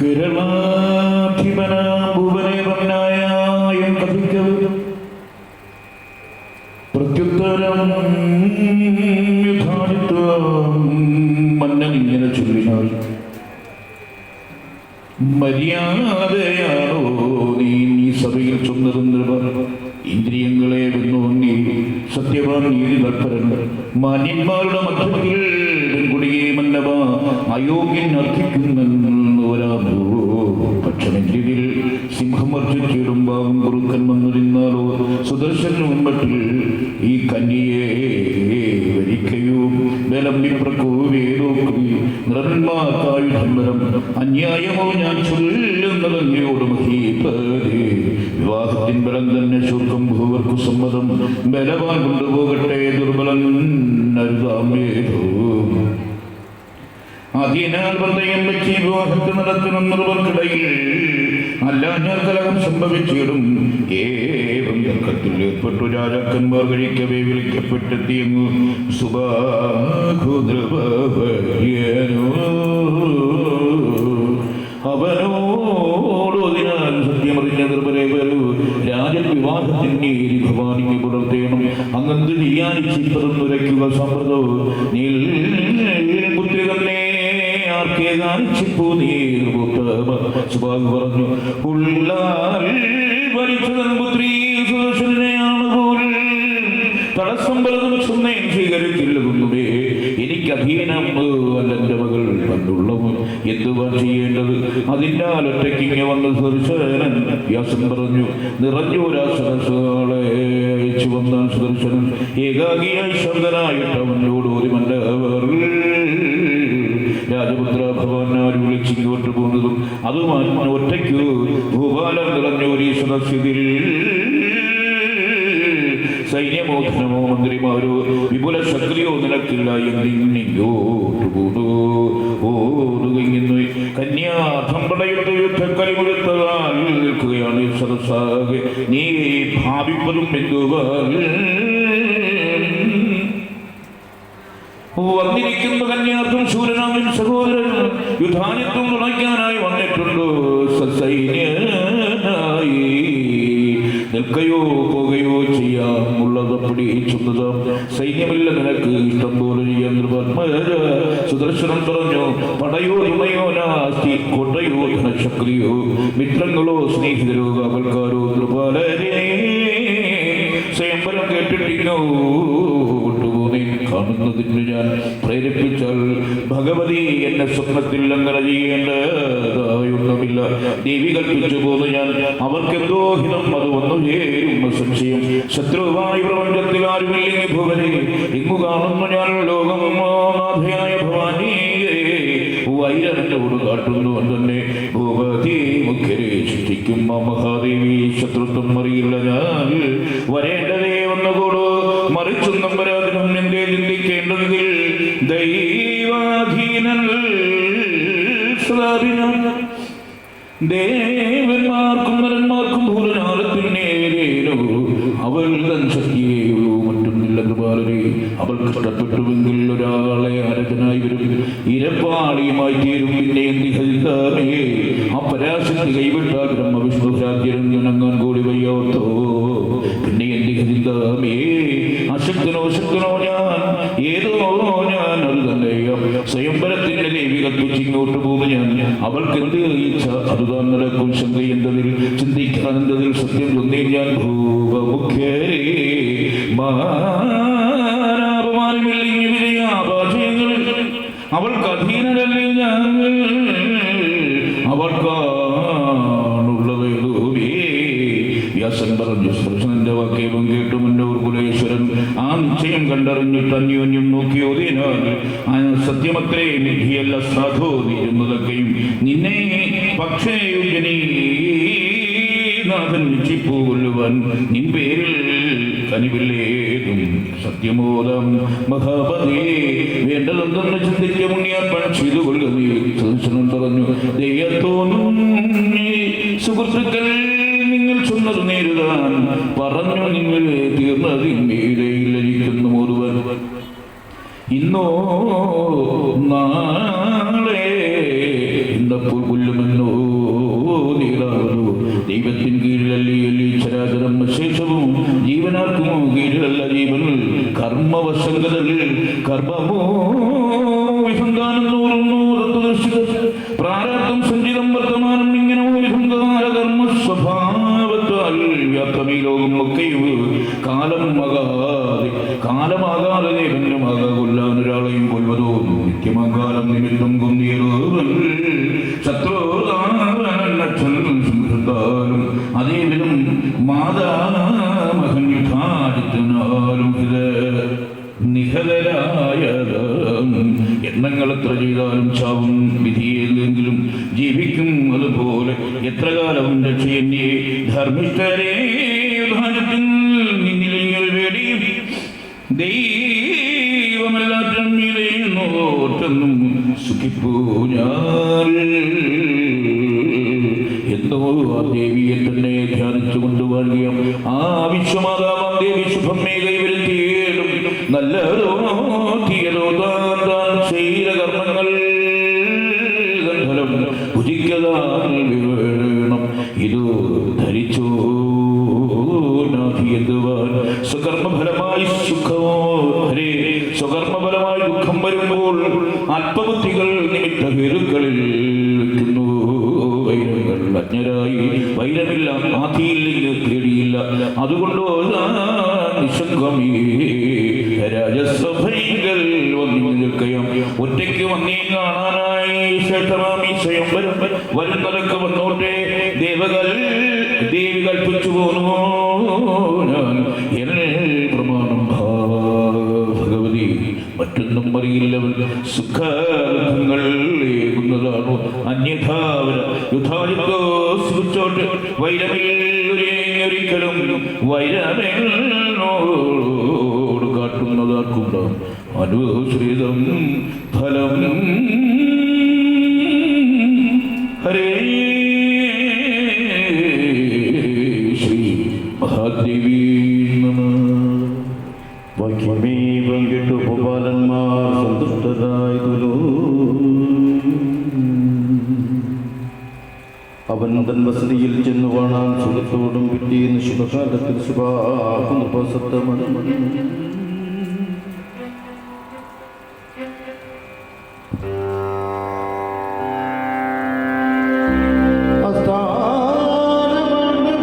കേരളാധിപനായ കഥിക്ക് പ്രത്യുത്തരം യഥാർത്ഥം മന്നൻ ഇങ്ങനെ ചൊല്ലിനാൾ. മര്യാദയാണോ നീ ഈ സഭയിൽ ചൊന്നതെന്ന് ഇന്ദ്രിയങ്ങളെ വെന്നോങ്ങി സത്യവാൻ നീതി തൽപരൻ. മാന്യന്മാരുടെ മധ്യത്തിൽ പെൺകുടിയെ മന്നവ അയോഗ്യൻ അർത്ഥിക്കുന്നെന്ന് വരാമോ പക്ഷമെന്തിൽ സിംഹം അർജിച്ചിടുമ്പാവും കുറുക്കൻ വന്നിരുന്നാലോ സുദർശന മുൻപട്ടിൽ ഈ കന്യയെ അന്യായമോ ഞാൻ വിവാഹത്തിൻ ബലം തന്നെ ശുർക്കം ഭൂവർക്കു സമ്മതം. ബലവാൻ കൊണ്ടുപോകട്ടെ ദുർബലൻ നരുതാമേതോ അതിനാൽ ഹൃദയം വെച്ച് വിവാഹത്തെ നടത്തണം നിർവർക്കിടയിൽ അല്ല സംഭവിച്ചിടും. ഏവം തർക്കത്തിൽ ഏർപ്പെട്ടു രാജാക്കന്മാർ കഴിക്കവേ വിളിക്കപ്പെട്ടെത്തിയെന്നു സുബാഹുദ്രവര്യനോ അവനോട് അതിനാൽ സത്യമറിഞ്ഞ നിർഭരെ വരൂ രാജവിവാഹത്തിന്റെ ഭവാനിക്ക് പുലർത്തേണം. അങ്ങന്ത് ചെയ്യാനിച്ചിപ്പതെന്നുരയ്ക്കുക സമ്പ്രദോ നീൽ സുഭാഗ് പറഞ്ഞു എനിക്ക് പറഞ്ഞു നിറഞ്ഞു ചുവന്ന വന്ന സുദർശനൻ ഏകാഗിയായി ശബ്ദനായിട്ട് അവനോട് ഒരു മല്ലവർ രാജപുത്ര ഭഗവാനാർ വിളിച്ചിങ്ങോട്ട് പോകുന്നതും അതുമായി ഒറ്റയ്ക്ക് ഭൂപാലം നിറഞ്ഞൊരു സദസ്യത്തിൽ സൈന്യമോധനമോ മന്ത്രിമാരോ വിപുല ശക്തിയോ നിലക്കില്ല എന്നിങ്ങോട്ട് പോന്നു ഓടുകയുന്നു. കന്യാധമ്പടയുടെ യുദ്ധക്കലി കൊടുത്തതാൽ നിൽക്കുകയാണ് സദസ്സാകെ. നീ ഭാവിപ്പതും എന്തുവാ വന്നിരിക്കുന്ന കന്യാർത്ഥം ശൂരനാമൻ സഹോദരൻ യുദ്ധാനിത്വം തുണയ്ക്കാനായി വന്നിട്ടുണ്ടോ. സസൈന്യനായി. നിൽക്കയോ പോകുകയോ ചെയ്യാമുള്ളതപ്പടി ചുന്നതാം സൈന്യമില്ല. നിനക്ക് ഇഷ്ടം പോലെ ചെയ്യാൻ സുദർശനം പറഞ്ഞു. പടയോ ഇമയോ നാസ്തി കൊട്ടയോ ധനശക്തിയോ മിത്രങ്ങളോ സ്നേഹിതരോ കാവൽക്കാരോ കൃപാലരേ സ്വയംവരം കേട്ടിട്ടില്ലോ. കാണുന്നതിന് ഞാൻ പ്രേരിപ്പിച്ചാൽ ഭഗവതി എന്നെ സ്വപ്നത്തിൽ അങ്ങനെ ചെയ്യേണ്ടതായൊന്നുമില്ല ദേവി കൽപ്പിച്ചു പോന്നു ഞാൻ അവർക്കെന്തോ ഹിതം അത് വന്നു ചേരും സംശയം. ശത്രുവായി പ്രപഞ്ചത്തിൽ ആരുമില്ലെങ്കിൽ ഭുവനെ ഇങ്ങു കാണുന്നു ഞാൻ ലോകം? ഭവാനിയെ വൈരനോട് കാട്ടുന്നു തന്നെ. ഭൂപതി മുഖ്യരെ ആ മഹാദേവി. ശത്രുത്വം അറിയില്ല ഞാൻ. വരേണ്ടതേ വന്നുകൂടോ. മറിച്ചും നമ്പരാതിനും എന്തേ ദൈവാധീനൻ ശ്രാവിനം ദേവന്മാർക്കും നരന്മാർക്കും ഭൂതനാളത്തിൽ നേരേനോ അവൾ തൻ ശക്തിയെയോ മറ്റൊന്നില്ല കൃപാലരെ അവൾ കഷ്ടപ്പെട്ടുവെങ്കിൽ ഒരാളെ ആരതനായി വരും. ഇരപ്പാളിയുമായി തീരും പിന്നെ എന്തിഹരിതാമേ ആ പരാശക്തി കൈവിട്ടാൽ ബ്രഹ്മവിഷ്ണു രാജ്യരഞ്ജനങ്ങാൻ കൂടി വയ്യാത്തോ? പിന്നെ എന്തിഹരിതാമേ അശക്തനോ ഞാൻ? ഏത് നോളോ ഞാൻ? അത് തന്നെ സ്വയംവരത്തിന്റെ ദേവി കൽപ്പിച്ച് ഇങ്ങോട്ട് പോകുന്ന ഞാൻ. അവൾക്ക് എന്ത് ഇച്ഛ അതുതാൻ നടക്കും ശങ്കയെന്നതിൽ ചിന്തിക്കാനെന്നതിൽ സത്യം ചൊന്നേ ഞാൻ അവൾക്ക് അധീനരല്ലേ ഞാൻ? അവൾക്കാണുള്ളതേതോവേ വ്യാസൻ പറഞ്ഞു കേട്ടു മുന്നോർ കുലേശ്വരൻ ആ കണ്ടറിഞ്ഞു അന്യോന്യം നോക്കിയോതിനാൽ ആ സത്യമത്രേ നിധിയല്ല സാധോതി എന്നതൊക്കെയും നിന്നെ പക്ഷേ നാഥൻ കൊല്ലുവാൻ നിൻ പേരിൽ നിങ്ങൾ ചൊന്നത് നേരിടാൻ പറഞ്ഞു നിങ്ങൾ തീർന്നതിന്മേലയിരിക്കുന്നു ഒരുവൻ ഇന്നോ നാളെ ഇന്ന പുല്ലുമെന്നോ നീളാവുന്നു ദൈവത്തിൻ കീഴിലല്ലി അല്ലി ചരാചരം ശേഷവും ജീവനാർക്കുമോ കീഴിലല്ല ജീവൻ? കർമ്മവശങ്കതൽ കർമ്മമോ കാലമാകാതെ കാലമാകാതെ നീകന്യമാക കൊല്ലാനൊരാളെയും കൊല്ലുവതോ നിത്യമങ്കാലം നിമിത്തം കുന്തിയേറുവൻ ശത്രുതാലും അതേവിധം മാതാമഹൻ യുദ്ധാദിത്യനാലും ഇത് നിഹതരായതും എണ്ണങ്ങൾ എത്ര ചെയ്താലും ചാവും വിധിയില്ലെങ്കിലും ജീവിക്കും അതുപോലെ. എത്ര കാലം രക്ഷയെന്നെ ധർമ്മിഷ്ഠരേ ഞാൻ എന്തോ ധരിച്ചോ ഹരേ സ്വകർമ്മഫലമായി ദുഃഖം വരുമ്പോൾ ആത്മബുദ്ധികൾ നിമിത്ത ഹേതുക്കളിൽ വെക്കുന്നു. അജ്ഞരായി വൈരമില്ല ആധിയില്ലെങ്കിൽ പേടിയില്ല. അതുകൊണ്ട് നിശംഗമേ രാജസഭയിൽ വന്നു നിൽക്കുകയും ഒറ്റയ്ക്ക് വന്നേ കാണാനായി ശ്രേഷ്ഠമാമി സ്വയംവരം വരുന്നതൊക്കെ വന്നോട്ടെ. ദേവകൾ ദേവി കൽപ്പിച്ചു പോന്നു മറ്റൊന്നും അറിയില്ലവൻ. സുഖങ്ങൾ ഏകുന്നതാണോ? അന്യഥാവന വൈരമില്ലൊരിക്കലും വൈരമേനോട് കാട്ടുന്നതാർക്കുണ്ടാവും? അനുശ്രിതം ഫലം. ഹരേ ശ്രീ മഹാദേവി നമ. വാക്യമേ പങ്കിട്ടു ഭോപാലന്മാർ സന്തുഷ്ടരായതുലോ അവൻ തൻ വസതിയിൽ ചെന്നു കാണാൻ സുഖത്തോടും പിറ്റേന്ന് ശുഭകാലത്തിൽ ശുഭാകുന്ന